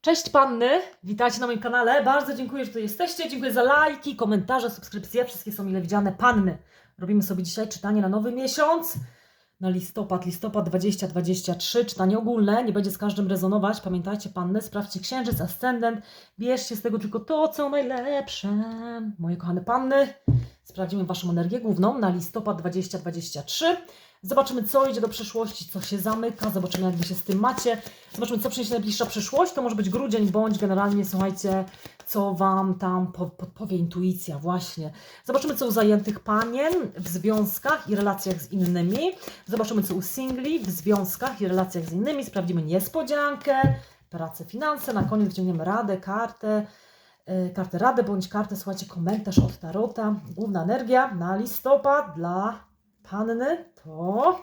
Cześć panny, witajcie na moim kanale. Bardzo dziękuję, że tu jesteście. Dziękuję za lajki, komentarze, subskrypcje. Wszystkie są mile widziane. Panny, robimy sobie dzisiaj czytanie na nowy miesiąc. Na listopad, listopad 2023, czytanie ogólne, nie będzie z każdym rezonować. Pamiętajcie, panny, sprawdźcie księżyc, ascendent, bierzcie z tego tylko to, co najlepsze. Moje kochane panny, sprawdzimy Waszą energię główną na listopad 2023. Zobaczymy, co idzie do przyszłości, co się zamyka, zobaczymy, jak Wy się z tym macie. Zobaczymy, co przyniesie najbliższa przyszłość. To może być grudzień, bądź generalnie, słuchajcie, co Wam tam po- podpowie intuicja, właśnie. Zobaczymy, co u zajętych panien w związkach i relacjach z innymi. Zobaczymy, co u singli w związkach i relacjach z innymi. Sprawdzimy niespodziankę, pracę, finanse. Na koniec wyciągniemy radę, kartę, e, kartę radę, bądź kartę, słuchajcie, komentarz od Tarota. Główna energia na listopad dla panny to...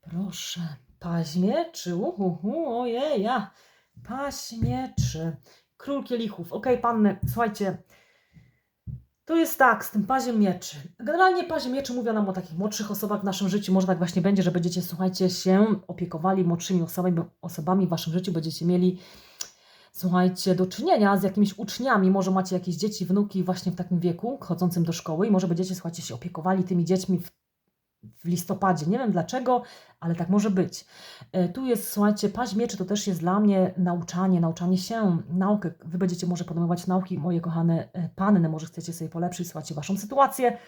Proszę, paźmieczy, uhuhu, ojeja, paźmieczy, król kielichów. Okej, panny, słuchajcie, to jest tak, z tym paziem mieczy. Generalnie pazie mieczy mówią nam o takich młodszych osobach w naszym życiu. Może tak właśnie będzie, że będziecie, słuchajcie, się opiekowali młodszymi osobami, osobami w waszym życiu. Będziecie mieli, słuchajcie, do czynienia z jakimiś uczniami. Może macie jakieś dzieci, wnuki właśnie w takim wieku, chodzącym do szkoły i może będziecie, słuchajcie, się opiekowali tymi dziećmi w, w listopadzie. Nie wiem dlaczego, ale tak może być. E, Tu jest, słuchajcie, paź mieczy to też jest dla mnie nauczanie, nauczanie się, naukę. Wy będziecie może podejmować nauki, moje kochane e, panny, może chcecie sobie polepszyć, słuchajcie, waszą sytuację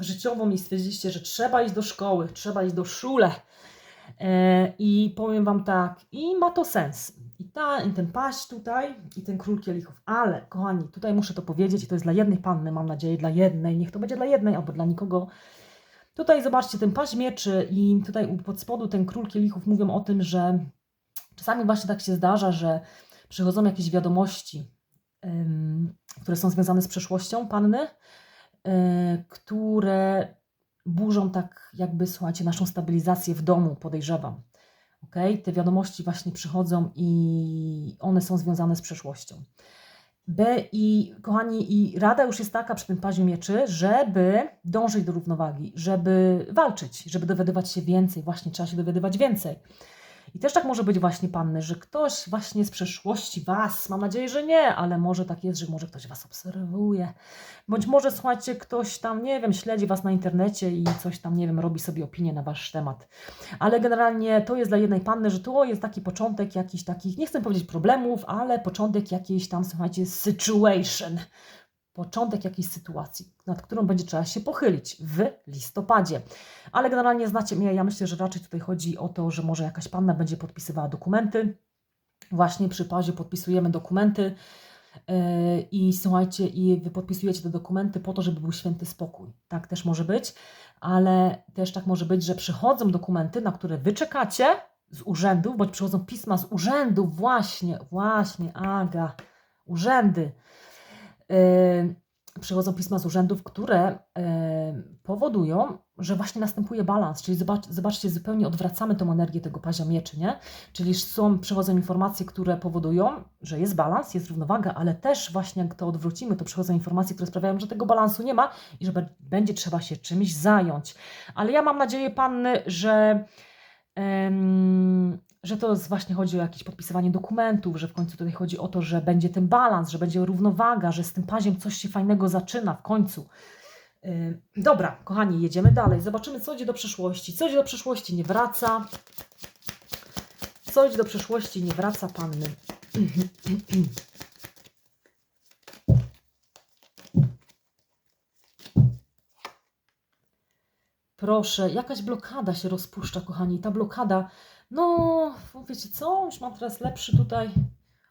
życiową i stwierdziliście, że trzeba iść do szkoły, trzeba iść do szule. E, I powiem wam tak, i ma to sens. I, ta, I ten paść tutaj, i ten król kielichów. Ale, kochani, tutaj muszę to powiedzieć, i to jest dla jednej panny, mam nadzieję, dla jednej, niech to będzie dla jednej, albo dla nikogo. Tutaj zobaczcie, ten paść mieczy i tutaj pod spodu ten król kielichów mówią o tym, że czasami właśnie tak się zdarza, że przychodzą jakieś wiadomości, ym, które są związane z przeszłością panny, y, które burzą tak jakby, słuchajcie, naszą stabilizację w domu, podejrzewam. Okay? Te wiadomości właśnie przychodzą i one są związane z przeszłością. B i kochani, i rada już jest taka przy tym paziu mieczy, żeby dążyć do równowagi, żeby walczyć, żeby dowiadywać się więcej, właśnie trzeba się dowiadywać więcej. I też tak może być właśnie, panny, że ktoś właśnie z przeszłości Was, mam nadzieję, że nie, ale może tak jest, że może ktoś Was obserwuje, bądź może, słuchajcie, ktoś tam, nie wiem, śledzi Was na internecie i coś tam, nie wiem, robi sobie opinię na Wasz temat. Ale generalnie to jest dla jednej panny, że to jest taki początek jakichś takich, nie chcę powiedzieć problemów, ale początek jakiejś tam, słuchajcie, situation. Początek jakiejś sytuacji, nad którą będzie trzeba się pochylić w listopadzie. Ale generalnie znacie mnie, ja myślę, że raczej tutaj chodzi o to, że może jakaś panna będzie podpisywała dokumenty. Właśnie przy pazie podpisujemy dokumenty yy, i słuchajcie, i wy podpisujecie te dokumenty po to, żeby był święty spokój. Tak też może być, ale też tak może być, że przychodzą dokumenty, na które wy czekacie z urzędów, bądź przychodzą pisma z urzędów, właśnie, właśnie, Aga, urzędy. Yy, przychodzą pisma z urzędów, które yy, powodują, że właśnie następuje balans. Czyli zobacz, zobaczcie, zupełnie odwracamy tą energię tego pazia mieczy, nie? Czyli są, przychodzą informacje, które powodują, że jest balans, jest równowaga, ale też właśnie jak to odwrócimy, to przychodzą informacje, które sprawiają, że tego balansu nie ma i że będzie trzeba się czymś zająć. Ale ja mam nadzieję, panny, że że to jest właśnie chodzi o jakieś podpisywanie dokumentów, że w końcu tutaj chodzi o to, że będzie ten balans, że będzie równowaga, że z tym paziem coś się fajnego zaczyna w końcu. Yy, Dobra, kochani, jedziemy dalej. Zobaczymy, co idzie do przyszłości. Co idzie do przyszłości, nie wraca. Co idzie do przyszłości, nie wraca panny. Proszę, jakaś blokada się rozpuszcza, kochani. Ta blokada, no, wiecie co? Już mam teraz lepszy tutaj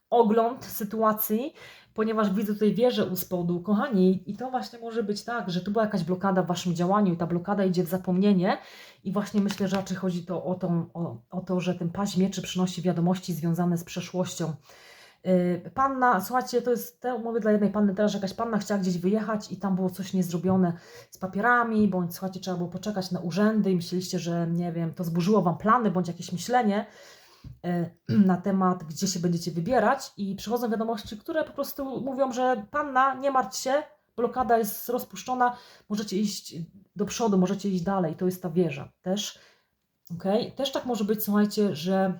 ogląd sytuacji, ponieważ widzę tutaj wieżę u spodu. Kochani, i to właśnie może być tak, że tu była jakaś blokada w Waszym działaniu i ta blokada idzie w zapomnienie i właśnie myślę, że raczej chodzi to o, tą, o, o to, że ten paź mieczy przynosi wiadomości związane z przeszłością. Yy, Panna, słuchajcie, to jest te umowy dla jednej panny teraz, jakaś panna chciała gdzieś wyjechać i tam było coś niezrobione z papierami, bądź słuchajcie, trzeba było poczekać na urzędy i myśleliście, że nie wiem, to zburzyło Wam plany, bądź jakieś myślenie yy, na temat, gdzie się będziecie wybierać i przychodzą wiadomości, które po prostu mówią, że panna, nie martw się, blokada jest rozpuszczona, możecie iść do przodu, możecie iść dalej, to jest ta wieża też. Okay? Też tak może być, słuchajcie, że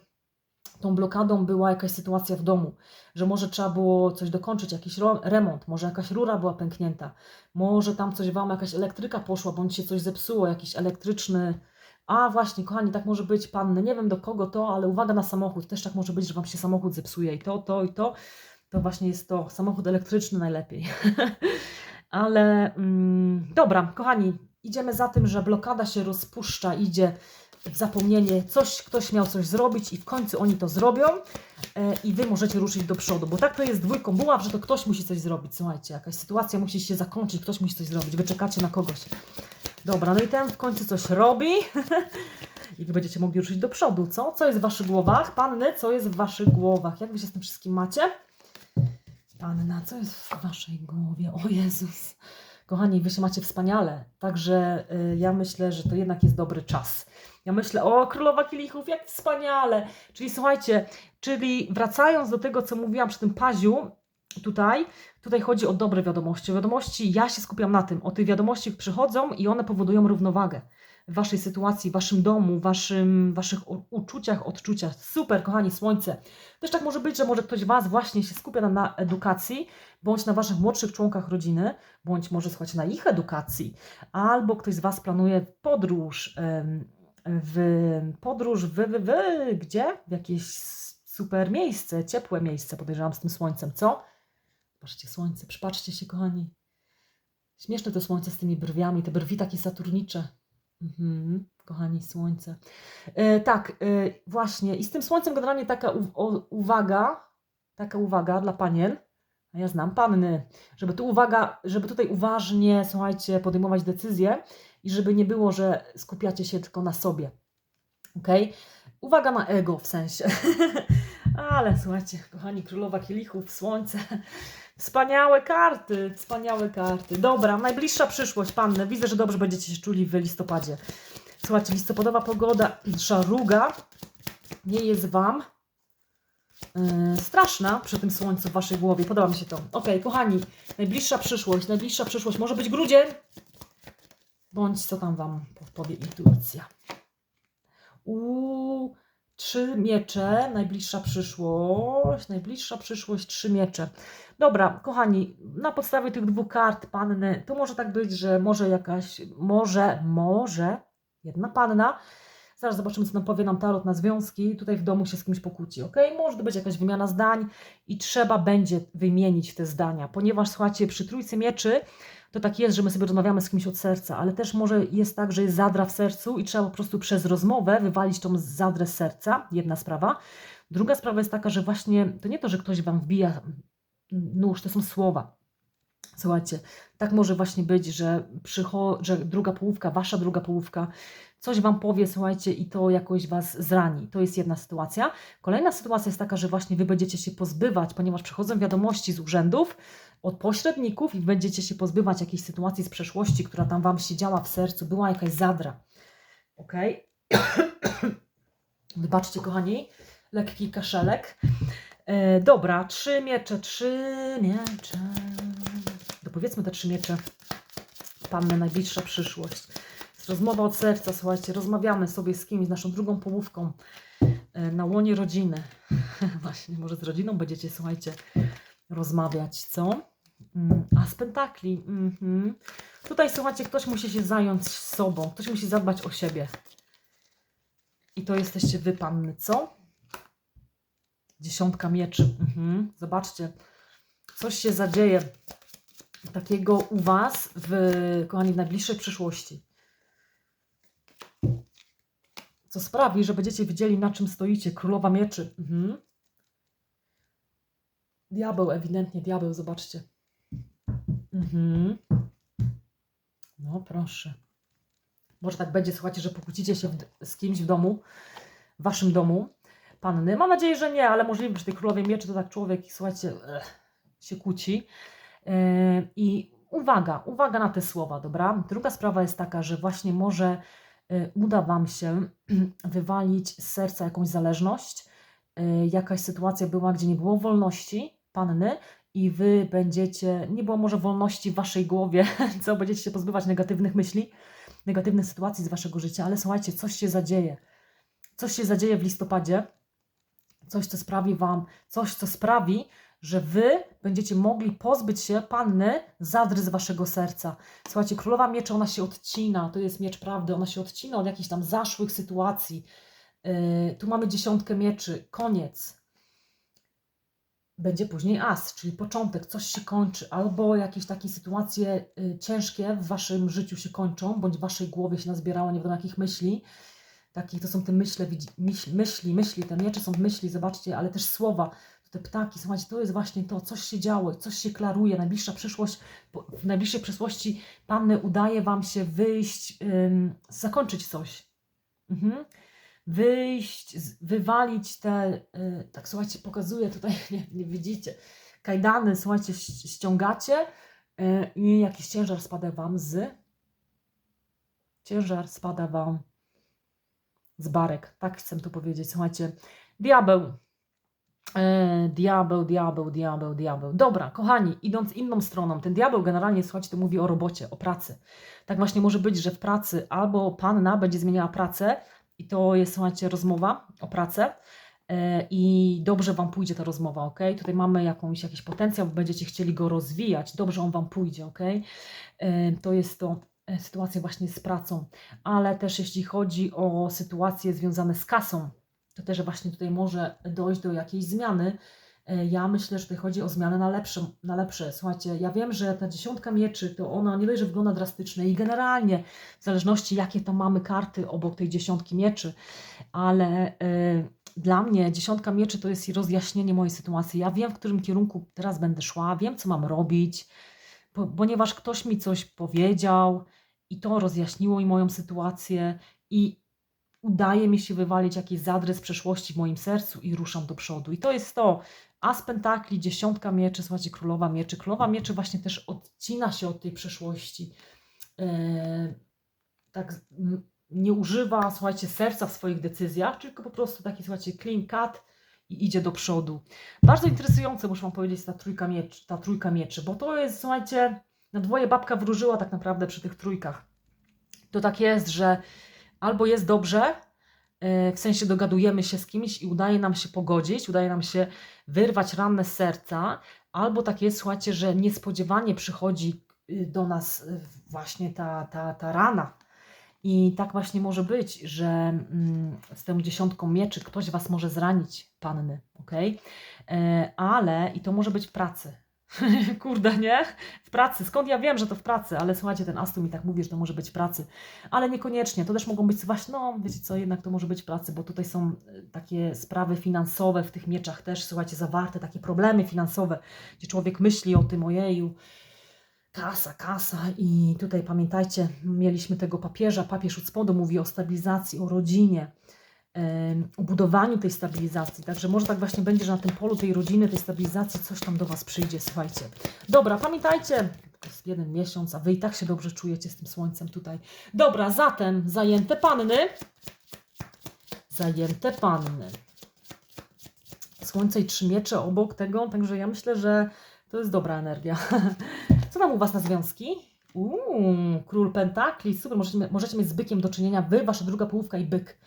tą blokadą była jakaś sytuacja w domu, że może trzeba było coś dokończyć, jakiś remont, może jakaś rura była pęknięta, może tam coś wam, jakaś elektryka poszła, bądź się coś zepsuło, jakiś elektryczny. A właśnie, kochani, tak może być, panny, nie wiem do kogo to, ale uwaga na samochód, też tak może być, że wam się samochód zepsuje i to, to i to. To właśnie jest to, samochód elektryczny najlepiej. ale mm, dobra, kochani, idziemy za tym, że blokada się rozpuszcza, idzie zapomnienie, coś, ktoś miał coś zrobić i w końcu oni to zrobią e, i wy możecie ruszyć do przodu, bo tak to jest dwójką buław, że to ktoś musi coś zrobić, słuchajcie, jakaś sytuacja musi się zakończyć, ktoś musi coś zrobić, wy czekacie na kogoś. Dobra, no i ten w końcu coś robi i wy będziecie mogli ruszyć do przodu, co? Co jest w waszych głowach? Panny, co jest w waszych głowach? Jak wy się z tym wszystkim macie? Panna, co jest w waszej głowie? O Jezus! Kochani, wy się macie wspaniale, także y, ja myślę, że to jednak jest dobry czas. Ja myślę, o królowa kielichów, jak wspaniale. Czyli słuchajcie, czyli wracając do tego, co mówiłam przy tym paziu, tutaj, tutaj chodzi o dobre wiadomości. Wiadomości, ja się skupiam na tym, o tych wiadomości przychodzą i one powodują równowagę waszej sytuacji, w waszym domu, waszym, waszych uczuciach, odczuciach. Super, kochani, słońce. Też tak może być, że może ktoś was właśnie się skupia na, na edukacji, bądź na waszych młodszych członkach rodziny, bądź może słuchajcie na ich edukacji, albo ktoś z was planuje podróż, w podróż wy, wy, wy, gdzie? W jakieś super miejsce, ciepłe miejsce, podejrzewam, z tym słońcem, co? Patrzcie, słońce, przypatrzcie się, kochani. Śmieszne to słońce z tymi brwiami, te brwi takie saturnicze. Mhm, kochani, słońce. E, tak, e, właśnie. I z tym słońcem generalnie taka u, o, uwaga, taka uwaga dla panien, a ja znam panny, żeby tu uwaga, żeby tutaj uważnie, słuchajcie, podejmować decyzje i żeby nie było, że skupiacie się tylko na sobie. Ok? Uwaga na ego w sensie. Ale słuchajcie, kochani, królowa kielichów, słońce. Wspaniałe karty, wspaniałe karty. Dobra, najbliższa przyszłość, panny. Widzę, że dobrze będziecie się czuli w listopadzie. Słuchajcie, listopadowa pogoda, szaruga nie jest Wam yy, straszna przy tym słońcu w Waszej głowie. Podoba mi się to. Ok, kochani, najbliższa przyszłość, najbliższa przyszłość może być grudzień, bądź co tam Wam podpowie intuicja. Uuu, trzy miecze, najbliższa przyszłość, najbliższa przyszłość, trzy miecze. Dobra, kochani, na podstawie tych dwóch kart panny, to może tak być, że może jakaś, może, może jedna panna, zaraz zobaczymy, co nam powie nam tarot na związki, tutaj w domu się z kimś pokłóci, ok? Może to być jakaś wymiana zdań i trzeba będzie wymienić te zdania, ponieważ słuchajcie, przy trójcy mieczy to tak jest, że my sobie rozmawiamy z kimś od serca, ale też może jest tak, że jest zadra w sercu i trzeba po prostu przez rozmowę wywalić tą zadrę z serca, jedna sprawa. Druga sprawa jest taka, że właśnie to nie to, że ktoś Wam wbija nóż, to są słowa. Słuchajcie, tak może właśnie być, że, że druga połówka, wasza druga połówka, coś wam powie, słuchajcie, i to jakoś was zrani. To jest jedna sytuacja. Kolejna sytuacja jest taka, że właśnie wy będziecie się pozbywać, ponieważ przychodzą wiadomości z urzędów, od pośredników i będziecie się pozbywać jakiejś sytuacji z przeszłości, która tam wam siedziała w sercu, była jakaś zadra. Ok? Wybaczcie, kochani, lekki kaszelek. E, dobra, trzy miecze, trzy miecze. Dopowiedzmy te trzy miecze. Panny, najbliższa przyszłość. Rozmowa od serca, słuchajcie, rozmawiamy sobie z kimś, z naszą drugą połówką e, na łonie rodziny. Właśnie, może z rodziną będziecie, słuchajcie, rozmawiać, co? Mm, A z pentakli. Mhm. Tutaj, słuchajcie, ktoś musi się zająć sobą, ktoś musi zadbać o siebie. I to jesteście wy, panny, co? Dziesiątka mieczy. Mhm. Zobaczcie, coś się zadzieje takiego u Was, w, kochani, w najbliższej przyszłości. Co sprawi, że będziecie wiedzieli, na czym stoicie. Królowa mieczy. Mhm. Diabeł, ewidentnie diabeł, zobaczcie. Mhm. No proszę. Może tak będzie, słuchajcie, że pokłócicie się z kimś w domu, w waszym domu. Panny. Mam nadzieję, że nie, ale możliwe, że tej królowej mieczy to tak człowiek, słuchajcie, ech, się kłóci. Yy, I uwaga, uwaga na te słowa, dobra? Druga sprawa jest taka, że właśnie może yy, uda Wam się wywalić z serca jakąś zależność. Yy, Jakaś sytuacja była, gdzie nie było wolności panny i Wy będziecie, nie było może wolności w Waszej głowie, co będziecie się pozbywać negatywnych myśli, negatywnych sytuacji z Waszego życia, ale słuchajcie, coś się zadzieje. Coś się zadzieje w listopadzie coś, co sprawi Wam, coś, co sprawi, że Wy będziecie mogli pozbyć się panny zadry z Waszego serca. Słuchajcie, Królowa Mieczy, ona się odcina, to jest miecz prawdy, ona się odcina od jakichś tam zaszłych sytuacji. Yy, tu mamy dziesiątkę mieczy, koniec. Będzie później as, czyli początek, coś się kończy, albo jakieś takie sytuacje y, ciężkie w waszym życiu się kończą, bądź w waszej głowie się nazbierało nie wiadomo jakich myśli. Takich to są te myśle, widzi- myśl, myśli, myśli, te miecze są myśli, zobaczcie, ale też słowa, te ptaki, słuchajcie, to jest właśnie to, coś się działo, coś się klaruje, najbliższa przyszłość, w najbliższej przyszłości Panny udaje Wam się wyjść, ym, zakończyć coś. Mhm wyjść, wywalić te, y, tak słuchajcie, pokazuję tutaj, nie, nie widzicie, kajdany, słuchajcie, ściągacie y, i jakiś ciężar spada Wam z, ciężar spada Wam z barek, tak chcę tu powiedzieć, słuchajcie, diabeł, E, diabeł, diabeł, diabeł, diabeł. Dobra, kochani, idąc inną stroną, ten diabeł generalnie, słuchajcie, to mówi o robocie, o pracy. Tak właśnie może być, że w pracy albo panna będzie zmieniała pracę, i to jest, słuchajcie, rozmowa o pracę. e, I dobrze Wam pójdzie ta rozmowa, ok? Tutaj mamy jakąś, jakiś potencjał, będziecie chcieli go rozwijać, dobrze on Wam pójdzie, ok? E, To jest to e, sytuacja właśnie z pracą, ale też jeśli chodzi o sytuacje związane z kasą, to też właśnie tutaj może dojść do jakiejś zmiany. E, Ja myślę, że tutaj chodzi o zmianę na lepsze, na lepsze. Słuchajcie, ja wiem, że ta dziesiątka mieczy, to ona nie dość, że wygląda drastycznie i generalnie w zależności jakie to mamy karty obok tej dziesiątki mieczy, ale e, dla mnie dziesiątka mieczy to jest rozjaśnienie mojej sytuacji. Ja wiem, w którym kierunku teraz będę szła, wiem, co mam robić, po, ponieważ ktoś mi coś powiedział i to rozjaśniło mi moją sytuację i udaje mi się wywalić jakiś zadrys przeszłości w moim sercu i ruszam do przodu. I to jest to. As pentakli, dziesiątka mieczy, słuchajcie, królowa mieczy. Królowa mieczy właśnie też odcina się od tej przeszłości. E, tak nie używa, słuchajcie, serca w swoich decyzjach, tylko po prostu taki, słuchajcie, clean cut i idzie do przodu. Bardzo interesujące, muszę Wam powiedzieć, ta trójka mieczy, ta trójka mieczy, bo to jest, słuchajcie, na dwoje babka wróżyła tak naprawdę przy tych trójkach. To tak jest, że albo jest dobrze, w sensie dogadujemy się z kimś i udaje nam się pogodzić, udaje nam się wyrwać ranne serca, albo tak jest, słuchajcie, że niespodziewanie przychodzi y, do nas y, właśnie ta, ta, ta rana. I tak właśnie może być, że mm, z tą dziesiątką mieczy ktoś Was może zranić, panny, ok? Ale i to może być w pracy. Kurde, nie? W pracy. Skąd ja wiem, że to w pracy? Ale słuchajcie, ten Astu mi tak mówi, że to może być w pracy. Ale niekoniecznie. To też mogą być właśnie, no wiecie co, jednak to może być w pracy, bo tutaj są y, takie sprawy finansowe w tych mieczach też, słuchajcie, zawarte, takie problemy finansowe, gdzie człowiek myśli o tym, ojeju, kasa, kasa i tutaj pamiętajcie, mieliśmy tego papieża, papież od spodu mówi o stabilizacji, o rodzinie, budowaniu tej stabilizacji, także może tak właśnie będzie, że na tym polu tej rodziny, tej stabilizacji coś tam do Was przyjdzie, słuchajcie. Dobra, pamiętajcie, to jest jeden miesiąc, a Wy i tak się dobrze czujecie z tym słońcem tutaj. Dobra, zatem zajęte panny, zajęte panny. Słońce i trzy miecze obok tego, także ja myślę, że to jest dobra energia. Co tam u Was na związki? Uuu, król pentakli, super, możecie, możecie mieć z bykiem do czynienia, Wy, Wasza druga połówka i byk.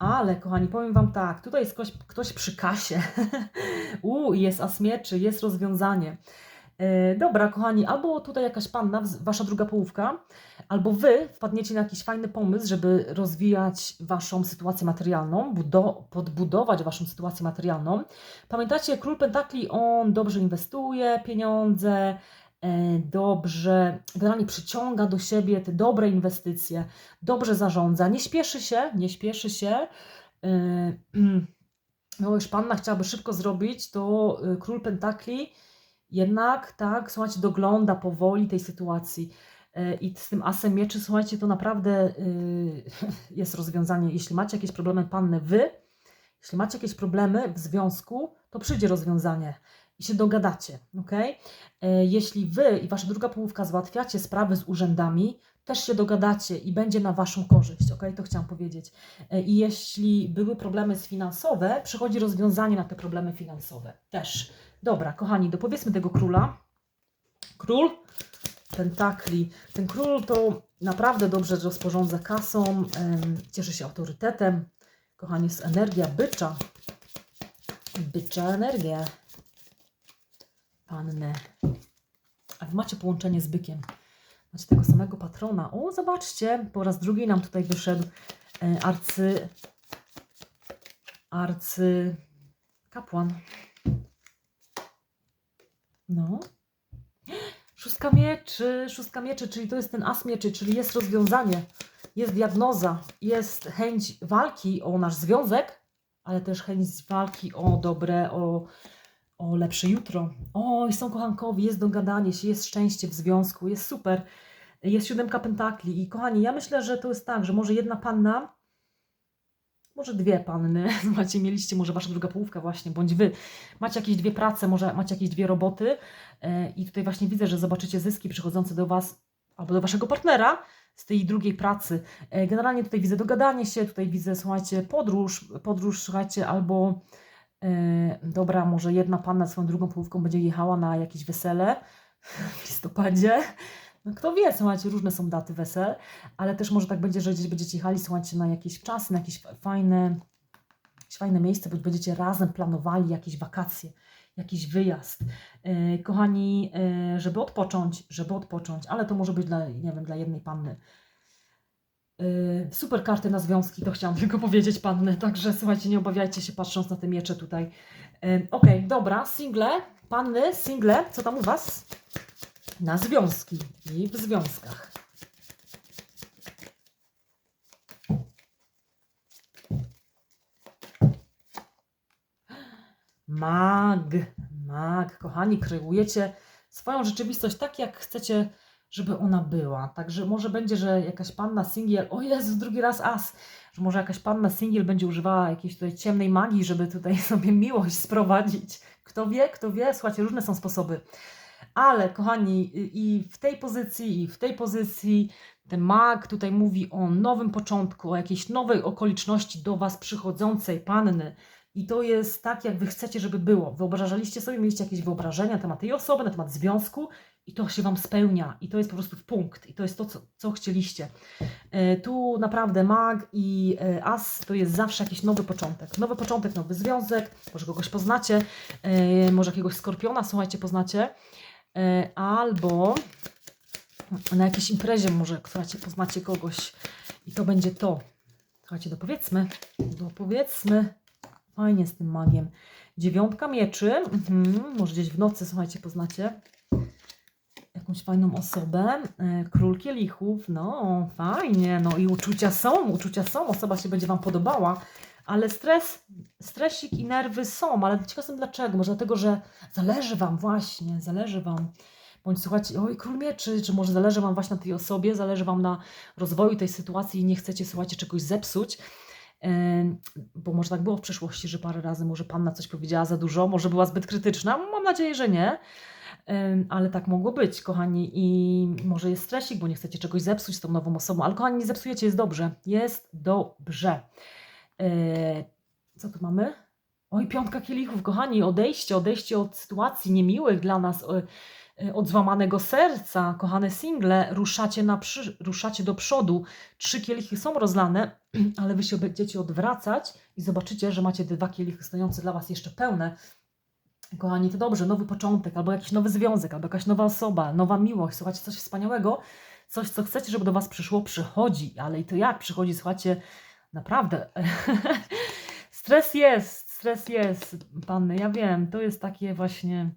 Ale, kochani, powiem Wam tak, tutaj jest ktoś, ktoś przy kasie. Uuu, jest as mieczy, jest rozwiązanie. E, dobra, kochani, albo tutaj jakaś panna, Wasza druga połówka, albo Wy wpadniecie na jakiś fajny pomysł, żeby rozwijać Waszą sytuację materialną, budo- podbudować Waszą sytuację materialną. Pamiętacie, król pentakli, on dobrze inwestuje pieniądze, dobrze, generalnie przyciąga do siebie te dobre inwestycje, dobrze zarządza, nie śpieszy się, nie śpieszy się. e, No już panna chciałaby szybko zrobić, to e, król pentakli jednak, tak, słuchajcie, dogląda powoli tej sytuacji. E, I z tym asem mieczy, słuchajcie, to naprawdę jest rozwiązanie. Jeśli macie jakieś problemy, panny, wy, jeśli macie jakieś problemy w związku, to przyjdzie rozwiązanie i się dogadacie, ok? Jeśli wy i wasza druga połówka załatwiacie sprawy z urzędami, też się dogadacie i będzie na waszą korzyść, ok? To chciałam powiedzieć. E, I jeśli były problemy finansowe, przychodzi rozwiązanie na te problemy finansowe też. Dobra, kochani, dopowiedzmy tego króla. Król pentakli. Ten król to naprawdę dobrze rozporządza kasą, cieszy się autorytetem. Kochani, jest energia bycza. Bycza energia. Panny. A wy macie połączenie z bykiem. Macie tego samego patrona. O, zobaczcie, po raz drugi nam tutaj wyszedł e, arcy... Arcy... Kapłan. No. Szóstka mieczy, szóstka mieczy, czyli to jest ten as mieczy, czyli jest rozwiązanie, jest diagnoza, jest chęć walki o nasz związek, ale też chęć walki o dobre, o, o lepsze jutro. O, są kochankowi, jest dogadanie się, jest szczęście w związku, jest super. Jest siódemka pentakli i kochani, ja myślę, że to jest tak, że może jedna panna, może dwie panny, macie, mieliście może wasza druga połówka właśnie, bądź wy, macie jakieś dwie prace, może macie jakieś dwie roboty e, i tutaj właśnie widzę, że zobaczycie zyski przychodzące do was albo do waszego partnera z tej drugiej pracy. E, Generalnie tutaj widzę dogadanie się, tutaj widzę, słuchajcie, podróż, podróż, słuchajcie, albo dobra, może jedna panna swoją drugą połówką będzie jechała na jakieś wesele w listopadzie. No kto wie, słuchajcie, różne są daty wesel, ale też może tak będzie, że gdzieś będziecie jechali, słuchajcie, na jakieś czasy, na jakieś fajne, jakieś fajne miejsce, bądź będziecie razem planowali jakieś wakacje, jakiś wyjazd. E, kochani, e, żeby odpocząć, żeby odpocząć, ale to może być dla, nie wiem, dla jednej panny. E, super karty na związki, to chciałam tylko powiedzieć panny, także słuchajcie, nie obawiajcie się patrząc na te miecze tutaj. E, Okej, dobra, single, panny, single, co tam u Was? Na związki i w związkach. Mag, mag, kochani, kreujecie swoją rzeczywistość tak, jak chcecie, żeby ona była. Także może będzie, że jakaś panna singiel, o Jezus, drugi raz as, że może jakaś panna singiel będzie używała jakiejś tutaj ciemnej magii, żeby tutaj sobie miłość sprowadzić. Kto wie, kto wie, słuchajcie, różne są sposoby. Ale kochani, i- i w tej pozycji, i w tej pozycji ten mag tutaj mówi o nowym początku, o jakiejś nowej okoliczności do Was przychodzącej panny. I to jest tak, jak Wy chcecie, żeby było. Wyobrażaliście sobie, mieliście jakieś wyobrażenia na temat tej osoby, na temat związku i to się Wam spełnia. I to jest po prostu punkt. I to jest to, co, co chcieliście. E, Tu naprawdę mag i e, as to jest zawsze jakiś nowy początek. Nowy początek, nowy związek, może kogoś poznacie, e, może jakiegoś skorpiona, słuchajcie, poznacie. Albo na jakiejś imprezie może, słuchajcie, poznacie kogoś i to będzie to. Słuchajcie, dopowiedzmy, dopowiedzmy. Fajnie z tym magiem. Dziewiątka mieczy, mhm. może gdzieś w nocy, słuchajcie, poznacie jakąś fajną osobę. E, Król kielichów, no fajnie, no i uczucia są, uczucia są, osoba się będzie Wam podobała, ale stres, stresik i nerwy są, ale ciekaw jestem dlaczego, może dlatego, że zależy Wam właśnie, zależy Wam, bądź słuchajcie, oj król mieczy, czy może zależy Wam właśnie na tej osobie, zależy Wam na rozwoju tej sytuacji i nie chcecie, słuchajcie, czegoś zepsuć, Em, bo może tak było w przeszłości, że parę razy może Panna coś powiedziała za dużo, może była zbyt krytyczna, mam nadzieję, że nie, ale tak mogło być, kochani, i może jest stresik, bo nie chcecie czegoś zepsuć z tą nową osobą, ale kochani, nie zepsujecie, jest dobrze, jest dobrze. E, co tu mamy? Oj, piątka kielichów, kochani, odejście, odejście od sytuacji niemiłych dla nas, e, e, od złamanego serca, kochane single, ruszacie, na przy, ruszacie do przodu. Trzy kielichy są rozlane, ale wy się będziecie odwracać i zobaczycie, że macie te dwa kielichy stojące dla was jeszcze pełne. Kochani, to dobrze, nowy początek, albo jakiś nowy związek, albo jakaś nowa osoba, nowa miłość, słuchajcie, coś wspaniałego, coś, co chcecie, żeby do Was przyszło, przychodzi, ale i to jak przychodzi, słuchajcie, naprawdę. stres jest, stres jest, panny, ja wiem, to jest takie właśnie,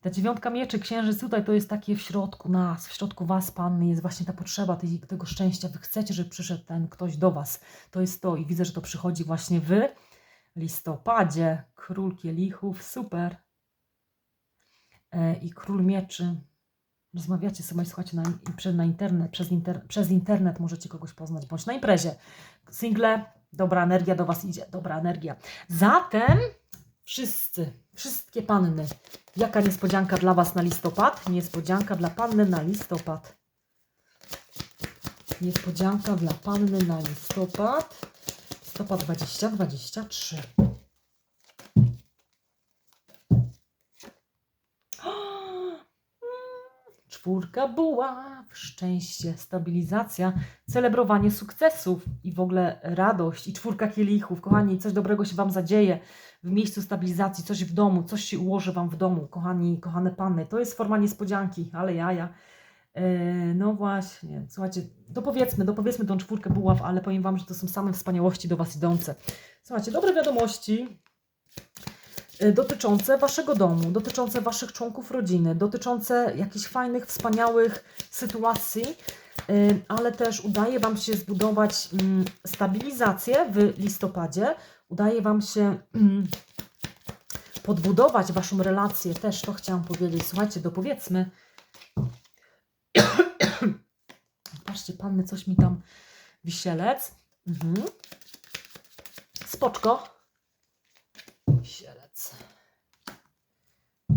ta dziewiątka mieczy, księżyc tutaj, to jest takie w środku nas, w środku Was, panny, jest właśnie ta potrzeba tej, tego szczęścia, Wy chcecie, żeby przyszedł ten ktoś do Was, to jest to i widzę, że to przychodzi właśnie Wy, listopadzie. Król kielichów, super. E, I król mieczy. Rozmawiacie sobie, słuchajcie, na, na internet, przez, inter, przez internet możecie kogoś poznać, bądź na imprezie. Single, dobra energia do Was idzie, dobra energia. Zatem wszyscy, wszystkie panny, jaka niespodzianka dla Was na listopad? Niespodzianka dla panny na listopad. Niespodzianka dla panny na listopad. Listopad 2023. Czwórka buław, szczęście, stabilizacja, celebrowanie sukcesów i w ogóle radość i czwórka kielichów. Kochani, coś dobrego się Wam zadzieje w miejscu stabilizacji, coś w domu, coś się ułoży Wam w domu, kochani, kochane panny. To jest forma niespodzianki, ale jaja. Yy, No właśnie, słuchajcie, dopowiedzmy, dopowiedzmy tą czwórkę buław, ale powiem Wam, że to są same wspaniałości do Was idące. Słuchajcie, dobre wiadomości y, dotyczące Waszego domu, dotyczące Waszych członków rodziny, dotyczące jakichś fajnych, wspaniałych sytuacji, y, ale też udaje Wam się zbudować mm, stabilizację w listopadzie, udaje Wam się mm, podbudować Waszą relację, też to chciałam powiedzieć. Słuchajcie, dopowiedzmy. Patrzcie, panny, coś mi tam wisielec. Mhm. Spoczko. Wisielec.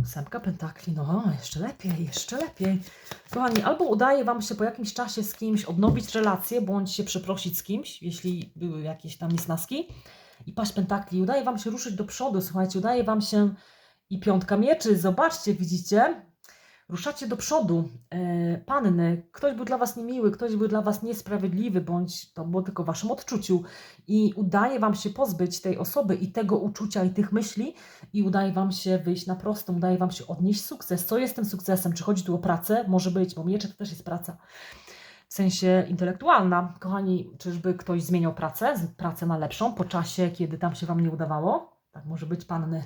Ósemka pentakli, no jeszcze lepiej, jeszcze lepiej. Kochani, albo udaje Wam się po jakimś czasie z kimś odnowić relację, bądź się przeprosić z kimś, jeśli były jakieś tam niesnaski. I paść pentakli, udaje Wam się ruszyć do przodu, słuchajcie, udaje Wam się i piątka mieczy, zobaczcie, widzicie? Ruszacie do przodu, e, panny, ktoś był dla Was niemiły, ktoś był dla Was niesprawiedliwy, bądź to było tylko w Waszym odczuciu i udaje Wam się pozbyć tej osoby i tego uczucia i tych myśli i udaje Wam się wyjść na prostą, udaje Wam się odnieść sukces. Co jest tym sukcesem? Czy chodzi tu o pracę? Może być, bo miecze to też jest praca. W sensie intelektualna. Kochani, czyżby ktoś zmieniał pracę, pracę na lepszą po czasie, kiedy tam się Wam nie udawało? Tak może być, panny.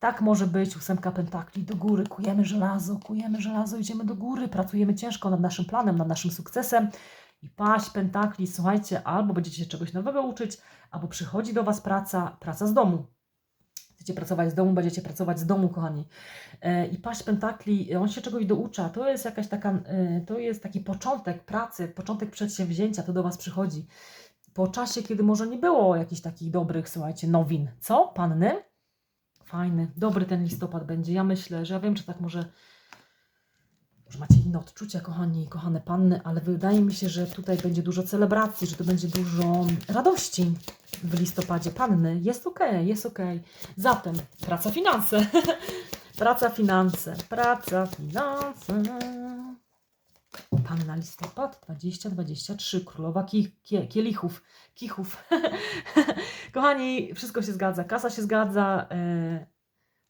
Tak może być, ósemka pentakli, do góry, kujemy żelazo, kujemy żelazo, idziemy do góry, pracujemy ciężko nad naszym planem, nad naszym sukcesem. I paść pentakli, słuchajcie, albo będziecie się czegoś nowego uczyć, albo przychodzi do Was praca, praca z domu. Chcecie pracować z domu, będziecie pracować z domu, kochani. E, I paść pentakli, on się czegoś doucza. To jest jakaś taka, e, to jest taki początek pracy, początek przedsięwzięcia, to do Was przychodzi. Po czasie, kiedy może nie było jakichś takich dobrych, słuchajcie, nowin. Co, panny? Fajny, dobry ten listopad będzie. Ja myślę, że ja wiem, że tak może, może macie inne odczucia, kochani, kochane panny, ale wydaje mi się, że tutaj będzie dużo celebracji, że to będzie dużo radości w listopadzie. Panny, jest okej, jest okej. Zatem praca, finanse. praca, finanse, praca, finanse. Panna listopad 2023, królowa ki, kie, kielichów, kichów. Kochani, wszystko się zgadza, kasa się zgadza. e,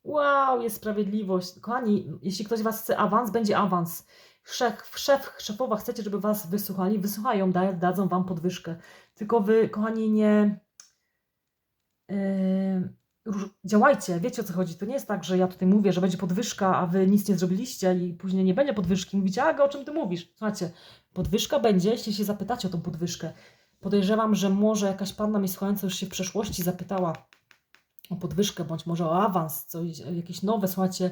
Wow, jest sprawiedliwość. Kochani, jeśli ktoś was chce awans, będzie awans. Szef, szef, szefowa chcecie, żeby was wysłuchali, wysłuchają, da, dadzą wam podwyżkę. Tylko wy, kochani, nie yy, działajcie, wiecie o co chodzi. To nie jest tak, że ja tutaj mówię, że będzie podwyżka, a wy nic nie zrobiliście i później nie będzie podwyżki. Mówicie, Aga, o czym ty mówisz? Słuchajcie, podwyżka będzie, jeśli się zapytacie o tą podwyżkę. Podejrzewam, że może jakaś panna mnie słuchająca już się w przeszłości zapytała o podwyżkę, bądź może o awans, coś, jakieś nowe, słuchajcie,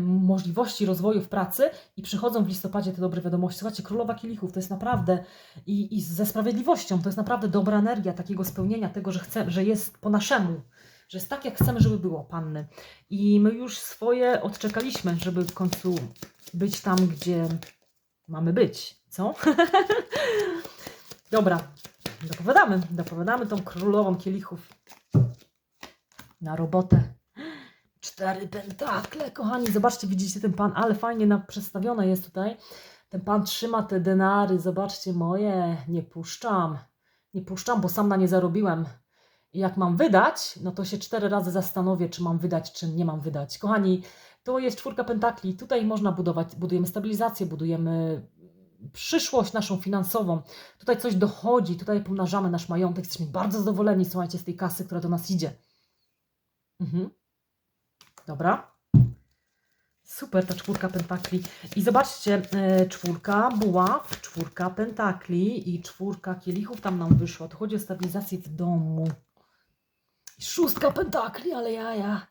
możliwości rozwoju w pracy i przychodzą w listopadzie te dobre wiadomości. Słuchajcie, królowa kielichów to jest naprawdę i, i ze sprawiedliwością, to jest naprawdę dobra energia takiego spełnienia tego, że, że jest po naszemu, że jest tak, jak chcemy, żeby było, panny. I my już swoje odczekaliśmy, żeby w końcu być tam, gdzie mamy być. Co? Dobra, dopowiadamy, dopowiadamy tą królową kielichów na robotę. Cztery pentakle, kochani, zobaczcie, widzicie ten pan, ale fajnie na, jest tutaj. Ten pan trzyma te denary, zobaczcie moje, nie puszczam, nie puszczam, bo sam na nie zarobiłem. I jak mam wydać, no to się cztery razy zastanowię, czy mam wydać, czy nie mam wydać. Kochani, to jest czwórka pentakli, tutaj można budować, budujemy stabilizację, budujemy przyszłość naszą finansową. Tutaj coś dochodzi, tutaj pomnażamy nasz majątek, jesteśmy bardzo zadowoleni, słuchajcie, z tej kasy, która do nas idzie. Mhm. Dobra. Super ta czwórka pentakli. I zobaczcie, e, czwórka buław, czwórka pentakli i czwórka kielichów tam nam wyszło. To chodzi o stabilizację w domu. Szóstka pentakli, ale jaja.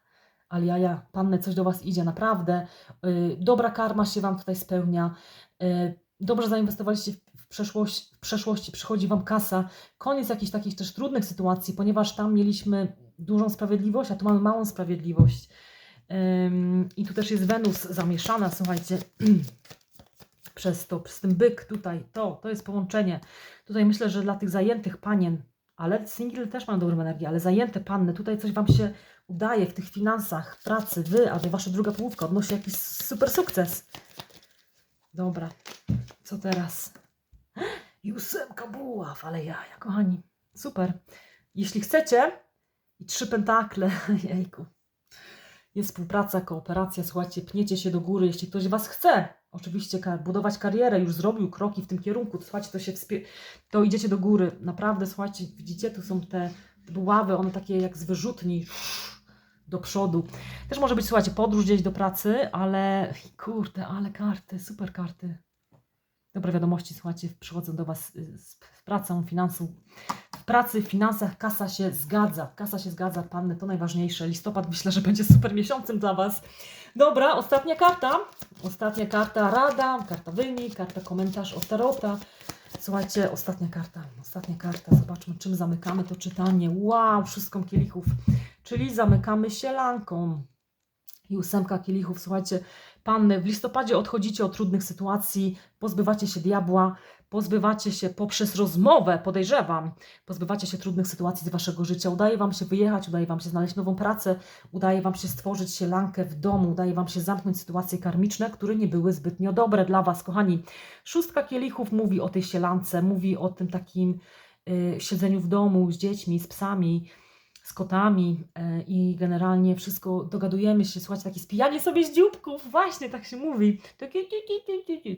Ale jaja, panny, coś do Was idzie, naprawdę. Y, dobra karma się Wam tutaj spełnia. Y, dobrze zainwestowaliście w, w, przeszłość, w przeszłości, przychodzi Wam kasa. Koniec jakichś takich też trudnych sytuacji, ponieważ tam mieliśmy dużą sprawiedliwość, a tu mamy małą sprawiedliwość. I tu też jest Wenus zamieszana, słuchajcie, przez to, przez ten byk tutaj, to, to jest połączenie. Tutaj myślę, że dla tych zajętych panien, ale single też mają dobrą energię, ale zajęte panny, tutaj coś Wam się udaje w tych finansach, pracy, Wy albo Wasza druga połówka odnosi jakiś super sukces. Dobra, co teraz? I buław, ale jaja, kochani. Super. Jeśli chcecie, i trzy pentakle, jejku. Jest współpraca, kooperacja, słuchajcie, pniecie się do góry, jeśli ktoś was chce. Oczywiście budować karierę, już zrobił kroki w tym kierunku, słuchajcie, to się to idziecie do góry. Naprawdę, słuchajcie, widzicie, tu są te buławy, one takie jak z wyrzutni do przodu. Też może być, słuchajcie, podróż gdzieś do pracy, ale kurde, ale karty, super karty. Dobre wiadomości, słuchajcie, przychodzą do Was y, z pracą, finansów. W pracy, w finansach kasa się zgadza. Kasa się zgadza, panny, to najważniejsze. Listopad myślę, że będzie super miesiącem dla Was. Dobra, ostatnia karta. Ostatnia karta rada, karta wynik, karta komentarz od Tarota. Słuchajcie, ostatnia karta, ostatnia karta. Zobaczmy, czym zamykamy to czytanie. Wow, wszystką kielichów. Czyli zamykamy sielanką. I ósemka kielichów. Słuchajcie, panny, w listopadzie odchodzicie od trudnych sytuacji, pozbywacie się diabła, pozbywacie się poprzez rozmowę, podejrzewam, pozbywacie się trudnych sytuacji z waszego życia. Udaje wam się wyjechać, udaje wam się znaleźć nową pracę, udaje wam się stworzyć sielankę w domu, udaje wam się zamknąć sytuacje karmiczne, które nie były zbytnio dobre dla was, kochani. Szóstka kielichów mówi o tej sielance, mówi o tym takim y, siedzeniu w domu z dziećmi, z psami, z kotami y, i generalnie wszystko dogadujemy się, słuchajcie, takie spijanie sobie z dzióbków, właśnie tak się mówi.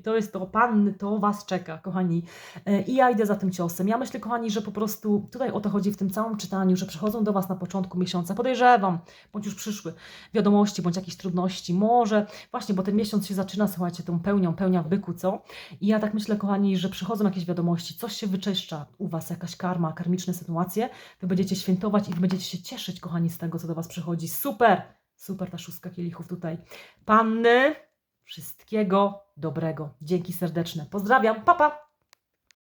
To jest to, panny, to was czeka, kochani. Y, I ja idę za tym ciosem. Ja myślę, kochani, że po prostu tutaj o to chodzi w tym całym czytaniu, że przychodzą do was na początku miesiąca, podejrzewam, bądź już przyszły wiadomości, bądź jakieś trudności, może właśnie, bo ten miesiąc się zaczyna, słuchajcie, tą pełnią, pełnia w byku, co? I ja tak myślę, kochani, że przychodzą jakieś wiadomości, coś się wyczyszcza u Was, jakaś karma, karmiczne sytuacje, Wy będziecie świętować i Wy będziecie się cieszyć, kochani, z tego, co do Was przychodzi. Super! Super ta szóstka kielichów tutaj. Panny, wszystkiego dobrego. Dzięki serdeczne. Pozdrawiam, papa! Pa.